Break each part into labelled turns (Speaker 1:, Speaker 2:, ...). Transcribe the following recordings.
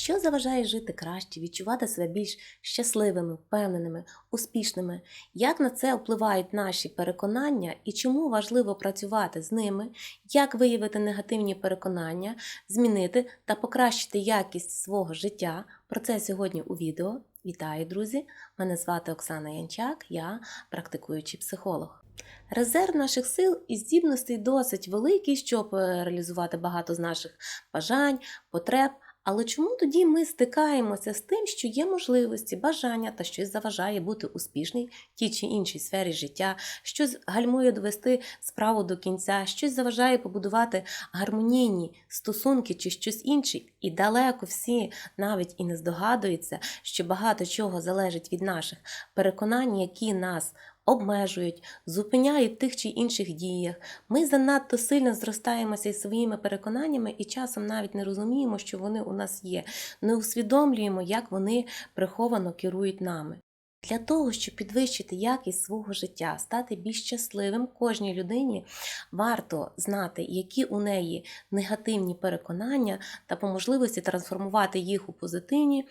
Speaker 1: Що заважає жити краще, відчувати себе більш щасливими, впевненими, успішними? Як на це впливають наші переконання і чому важливо працювати з ними? Як виявити негативні переконання, змінити та покращити якість свого життя? Про це сьогодні у відео. Вітаю, друзі! Мене звати Оксана Янчак, я практикуючий психолог. Резерв наших сил і здібностей досить великий, щоб е, реалізувати багато з наших бажань, потреб. Але чому тоді ми стикаємося з тим, що є можливості, бажання та щось заважає бути успішній в тій чи іншій сфері життя, щось гальмує довести справу до кінця, щось заважає побудувати гармонійні стосунки чи щось інше, і далеко всі навіть і не здогадуються, що багато чого залежить від наших переконань, які нас обмежують, зупиняють в тих чи інших діях. Ми занадто сильно зростаємося із своїми переконаннями і часом навіть не розуміємо, що вони у нас є, не усвідомлюємо, як вони приховано керують нами. Для того, щоб підвищити якість свого життя, стати більш щасливим, кожній людині варто знати, які у неї негативні переконання та по можливості трансформувати їх у позитивні.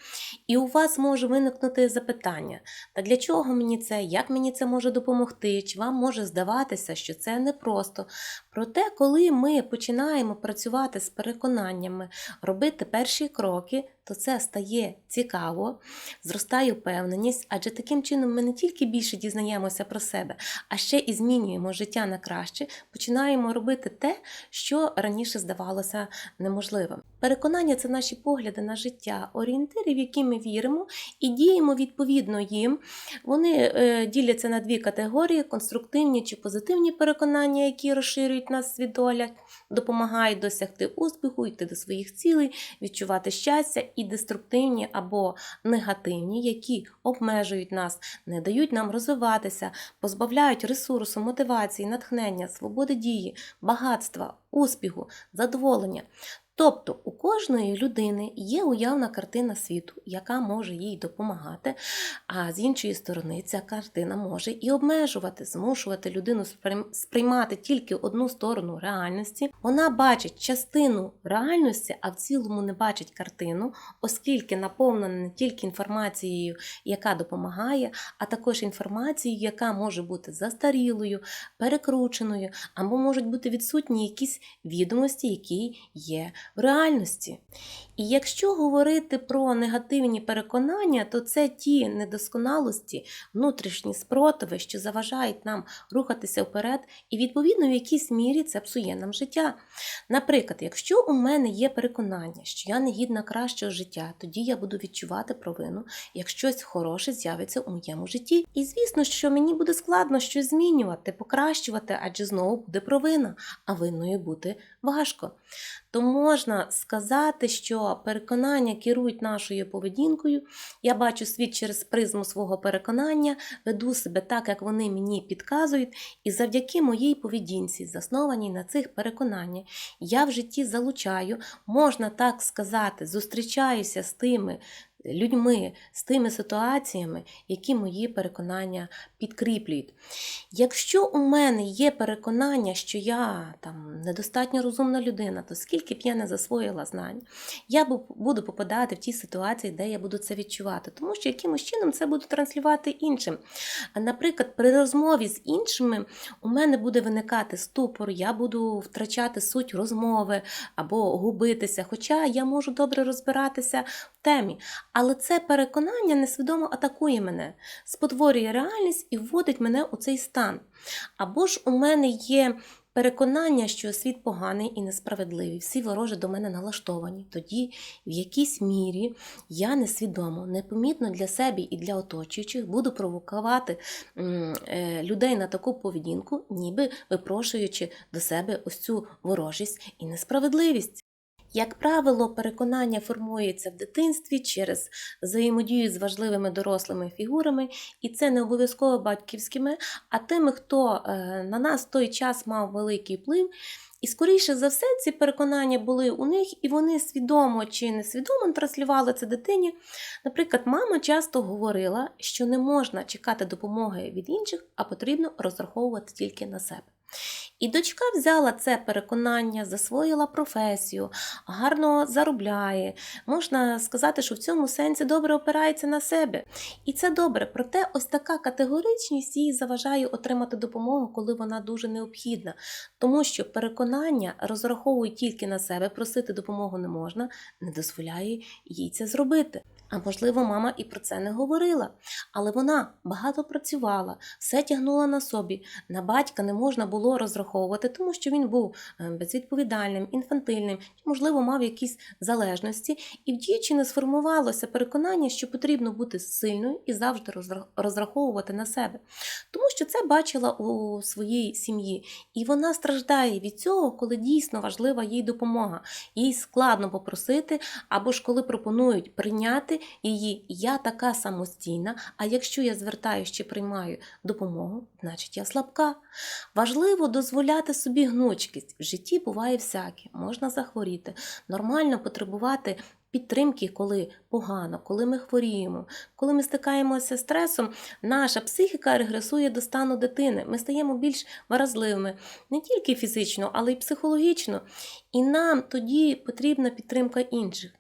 Speaker 1: І у вас може виникнути запитання: та для чого мені це? Як мені це може допомогти? Чи вам може здаватися, що це непросто? Проте, коли ми починаємо працювати з переконаннями, робити перші кроки, то це стає цікаво, зростає впевненість, адже таким чином ми не тільки більше дізнаємося про себе, а ще і змінюємо життя на краще, починаємо робити те, що раніше здавалося неможливим. Переконання це наші погляди на життя, орієнтири, в які ми віримо, і діємо відповідно їм. Вони е, діляться на дві категорії: конструктивні чи позитивні переконання, які розширюють нас свідоля, допомагають досягти успіху, йти до своїх цілей, відчувати щастя, і деструктивні або негативні, які обмежують нас, не дають нам розвиватися, позбавляють ресурсу, мотивації, натхнення, свободи дії, багатства, успіху, задоволення. Тобто у кожної людини є уявна картина світу, яка може їй допомагати, а з іншої сторони, ця картина може і обмежувати, змушувати людину сприймати тільки одну сторону реальності. Вона бачить частину реальності, а в цілому не бачить картину, оскільки наповнена не тільки інформацією, яка допомагає, а також інформацією, яка може бути застарілою, перекрученою, або можуть бути відсутні якісь відомості, які є в реальності. І якщо говорити про негативні переконання, то це ті недосконалості, внутрішні спротиви, що заважають нам рухатися вперед, і, відповідно, в якійсь мірі це псує нам життя. Наприклад, якщо у мене є переконання, що я не гідна кращого життя, тоді я буду відчувати провину, як щось хороше з'явиться у моєму житті. І звісно, що мені буде складно щось змінювати, покращувати, адже знову буде провина, а винною бути важко. То можна сказати, що переконання керують нашою поведінкою. Я бачу світ через призму свого переконання, веду себе так, як вони мені підказують, і завдяки моїй поведінці, заснованій на цих переконаннях, я в житті залучаю, можна так сказати, зустрічаюся з тими людьми, з тими ситуаціями, які мої переконання підкріплюють. Якщо у мене є переконання, що я там недостатньо розумна людина, то скільки б я не засвоїла знань, я буду попадати в ті ситуації, де я буду це відчувати, тому що якимось чином це буду транслювати іншим. Наприклад, при розмові з іншими у мене буде виникати ступор, я буду втрачати суть розмови або губитися, хоча я можу добре розбиратися темі. Але це переконання несвідомо атакує мене, спотворює реальність і вводить мене у цей стан. Або ж у мене є переконання, що світ поганий і несправедливий, всі ворожі до мене налаштовані. Тоді, в якійсь мірі, я несвідомо, непомітно для себе і для оточуючих буду провокувати е, людей на таку поведінку, ніби випрошуючи до себе ось цю ворожість і несправедливість. Як правило, переконання формується в дитинстві через взаємодію з важливими дорослими фігурами, і це не обов'язково батьківськими, а тими, хто е, на нас той час мав великий вплив. І, скоріше за все, ці переконання були у них, і вони свідомо чи несвідомо транслювали це дитині. Наприклад, мама часто говорила, що не можна чекати допомоги від інших, а потрібно розраховувати тільки на себе. І дочка взяла це переконання, засвоїла професію, гарно заробляє. Можна сказати, що в цьому сенсі добре опирається на себе. І це добре. Проте ось така категоричність їй заважає отримати допомогу, коли вона дуже необхідна. Тому що переконання розраховують тільки на себе, просити допомогу не можна, не дозволяє їй це зробити. А можливо, мама і про це не говорила. Але вона багато працювала, все тягнула на собі. На батька не можна було розраховувати, тому що він був е, безвідповідальним, інфантильним, можливо, мав якісь залежності, і в дівчини сформувалося переконання, що потрібно бути сильною і завжди розраховувати на себе. Тому що це бачила у своїй сім'ї, і вона страждає від цього, коли дійсно важлива їй допомога. Їй складно попросити, або ж коли пропонують прийняти її я така самостійна, а якщо я звертаюся чи приймаю допомогу, значить я слабка. Важливо дозволяти собі гнучкість. В житті буває всяке, можна захворіти, нормально потребувати. Підтримки, коли погано, коли ми хворіємо, коли ми стикаємося з стресом, наша психіка регресує до стану дитини. Ми стаємо більш вразливими не тільки фізично, але й психологічно. І нам тоді потрібна підтримка інших.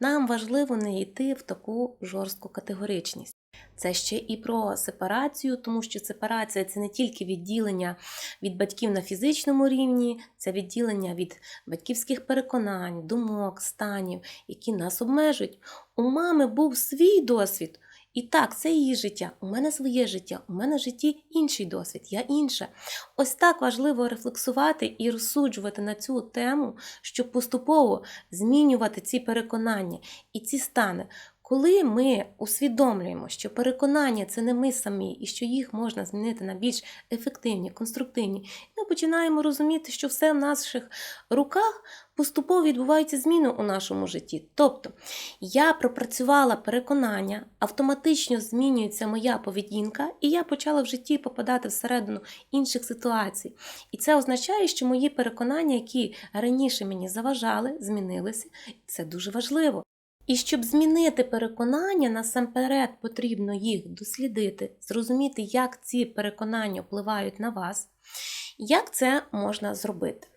Speaker 1: Нам важливо не йти в таку жорстку категоричність. Це ще і про сепарацію, тому що сепарація це не тільки відділення від батьків на фізичному рівні, це відділення від батьківських переконань, думок, станів, які нас обмежують. У мами був свій досвід. І так, це її життя. У мене своє життя, у мене в житті інший досвід, я інша. Ось так важливо рефлексувати і розсуджувати на цю тему, щоб поступово змінювати ці переконання і ці стани. Коли ми усвідомлюємо, що переконання це не ми самі, і що їх можна змінити на більш ефективні, конструктивні, ми починаємо розуміти, що все в наших руках поступово відбуваються зміни у нашому житті. Тобто я пропрацювала переконання, автоматично змінюється моя поведінка, і я почала в житті попадати всередину інших ситуацій. І це означає, що мої переконання, які раніше мені заважали, змінилися. Це дуже важливо. І щоб змінити переконання, насамперед потрібно їх дослідити, зрозуміти, як ці переконання впливають на вас, як це можна зробити.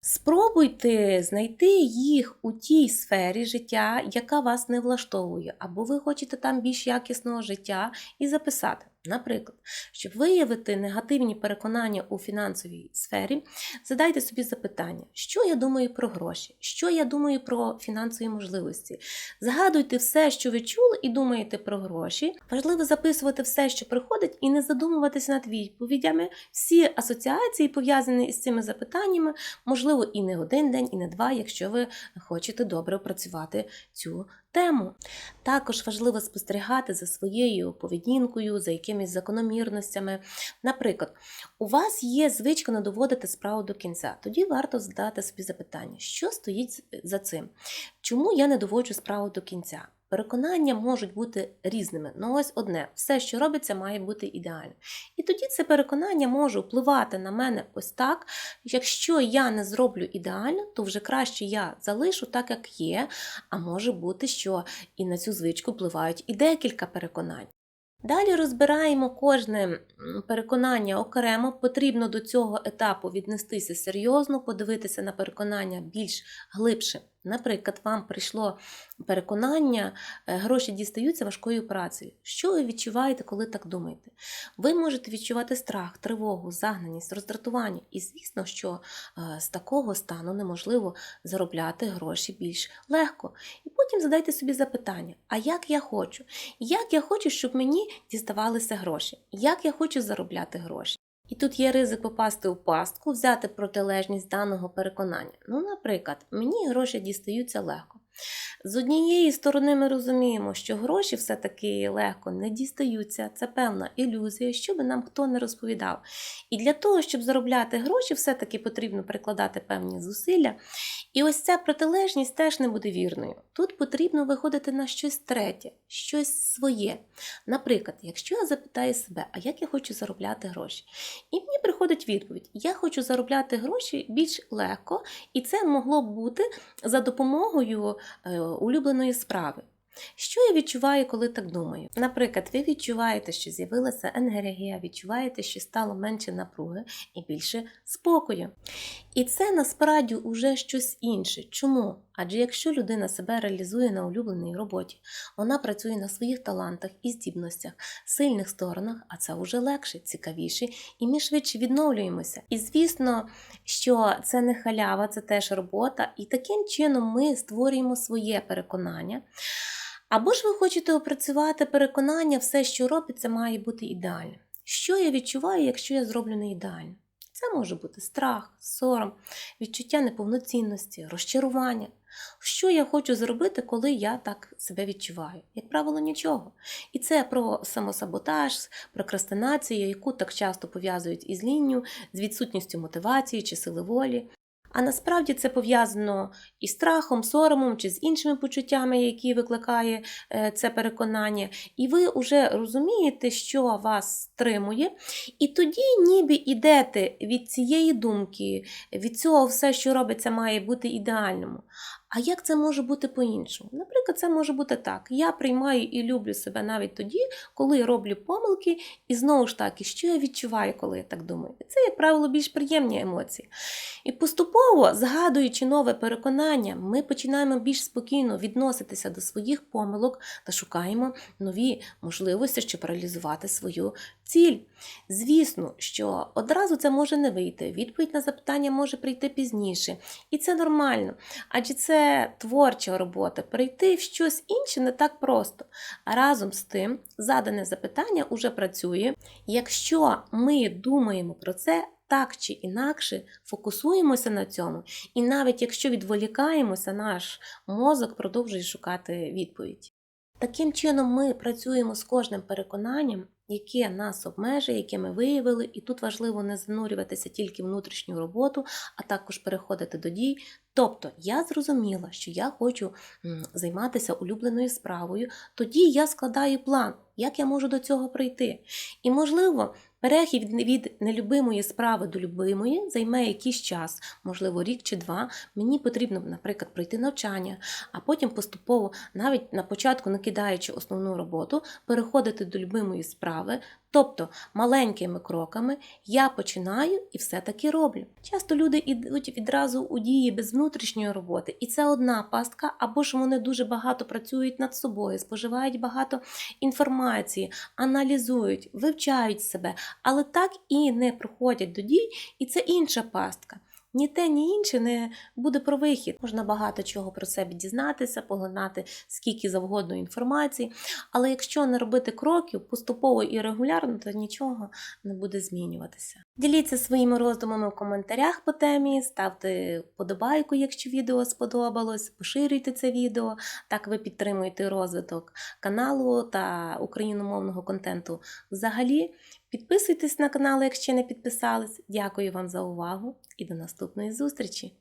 Speaker 1: Спробуйте знайти їх у тій сфері життя, яка вас не влаштовує, або ви хочете там більш якісного життя, і записати. Наприклад, щоб виявити негативні переконання у фінансовій сфері, задайте собі запитання, що я думаю про гроші, що я думаю про фінансові можливості. Згадуйте все, що ви чули, і думаєте про гроші. Важливо записувати все, що приходить, і не задумуватися над відповідями. Всі асоціації, пов'язані з цими запитаннями, можливо, і не один день, і не два, якщо ви хочете добре опрацювати цю тему. Також важливо спостерігати за своєю поведінкою, за якимись закономірностями. Наприклад, у вас є звичка не доводити справу до кінця. Тоді варто задати собі запитання, що стоїть за цим? Чому я не доводжу справу до кінця? Переконання можуть бути різними, але ось одне: все, що робиться, має бути ідеально. І тоді це переконання може впливати на мене ось так. Якщо я не зроблю ідеально, то вже краще я залишу так, як є, а може бути, що і на цю звичку впливають і декілька переконань. Далі розбираємо кожне переконання окремо. Потрібно до цього етапу віднестися серйозно, подивитися на переконання більш глибше. Наприклад, вам прийшло переконання, е, гроші дістаються важкою працею. Що ви відчуваєте, коли так думаєте? Ви можете відчувати страх, тривогу, загнаність, роздратування. І звісно, що е, з такого стану неможливо заробляти гроші більш легко. І потім задайте собі запитання: а як я хочу? Як я хочу, щоб мені діставалися гроші? Як я хочу заробляти гроші? І тут є ризик попасти у пастку, взяти протилежність даного переконання. Ну, наприклад, мені гроші дістаються легко. З однієї сторони, ми розуміємо, що гроші все-таки легко не дістаються, це певна ілюзія, що би нам хто не розповідав. І для того, щоб заробляти гроші, все-таки потрібно прикладати певні зусилля. І ось ця протилежність теж не буде вірною. Тут потрібно виходити на щось третє, щось своє. Наприклад, якщо я запитаю себе, а як я хочу заробляти гроші? І мені приходить відповідь: я хочу заробляти гроші більш легко, і це могло б бути за допомогою е, улюбленої справи. Що я відчуваю, коли так думаю? Наприклад, ви відчуваєте, що з'явилася енергія, відчуваєте, що стало менше напруги і більше спокою. І це насправді уже щось інше. Чому? Адже якщо людина себе реалізує на улюбленій роботі, вона працює на своїх талантах і здібностях, сильних сторонах, а це вже легше, цікавіше, і ми швидше відновлюємося. І звісно, що це не халява, це теж робота, і таким чином ми створюємо своє переконання. Або ж ви хочете опрацювати переконання, все, що робиться, має бути ідеальним. Що я відчуваю, якщо я зроблю не ідеально? Це може бути страх, сором, відчуття неповноцінності, розчарування. Що я хочу зробити, коли я так себе відчуваю? Як правило, нічого. І це про самосаботаж, прокрастинацію, яку так часто пов'язують із лінню, з відсутністю мотивації чи сили волі. А насправді це пов'язано із страхом, соромом чи з іншими почуттями, які викликає е, це переконання. І ви вже розумієте, що вас стримує, і тоді ніби йдете від цієї думки, від цього все, що робиться, має бути ідеальному. А як це може бути по-іншому? Наприклад, це може бути так: я приймаю і люблю себе навіть тоді, коли я роблю помилки, і знову ж таки, що я відчуваю, коли я так думаю? Це, як правило, більш приємні емоції. І поступово, згадуючи нове переконання, ми починаємо більш спокійно відноситися до своїх помилок та шукаємо нові можливості, щоб реалізувати свою ціль. Звісно, що одразу це може не вийти. Відповідь на запитання може прийти пізніше, і це нормально, адже це творча робота. Перейти в щось інше не так просто. А разом з тим, задане запитання уже працює. Якщо ми думаємо про це. Так чи інакше фокусуємося на цьому, і навіть якщо відволікаємося, наш мозок продовжує шукати відповідь. Таким чином, ми працюємо з кожним переконанням, яке нас обмежує, яке ми виявили, і тут важливо не занурюватися тільки в внутрішню роботу, а також переходити до дій. Тобто я зрозуміла, що я хочу займатися улюбленою справою, тоді я складаю план, як я можу до цього прийти. І, можливо, перехід від нелюбимої справи до любимої займе якийсь час, можливо, рік чи два. Мені потрібно, наприклад, пройти навчання, а потім поступово, навіть на початку накидаючи основну роботу, переходити до любимої справи. Тобто маленькими кроками я починаю і все-таки роблю. Часто люди йдуть відразу у дії без внутрішньої роботи, і це одна пастка, або ж вони дуже багато працюють над собою, споживають багато інформації, аналізують, вивчають себе, але так і не проходять до дій, і це інша пастка. Ні те, ні інше не буде про вихід. Можна багато чого про себе дізнатися, поглинати скільки завгодно інформації. Але якщо не робити кроків поступово і регулярно, то нічого не буде змінюватися. Діліться своїми роздумами в коментарях по темі, ставте вподобайку, якщо відео сподобалось, поширюйте це відео. Так ви підтримуєте розвиток каналу та україномовного контенту взагалі. Підписуйтесь на канал, якщо не підписались. Дякую вам за увагу і до наступної зустрічі!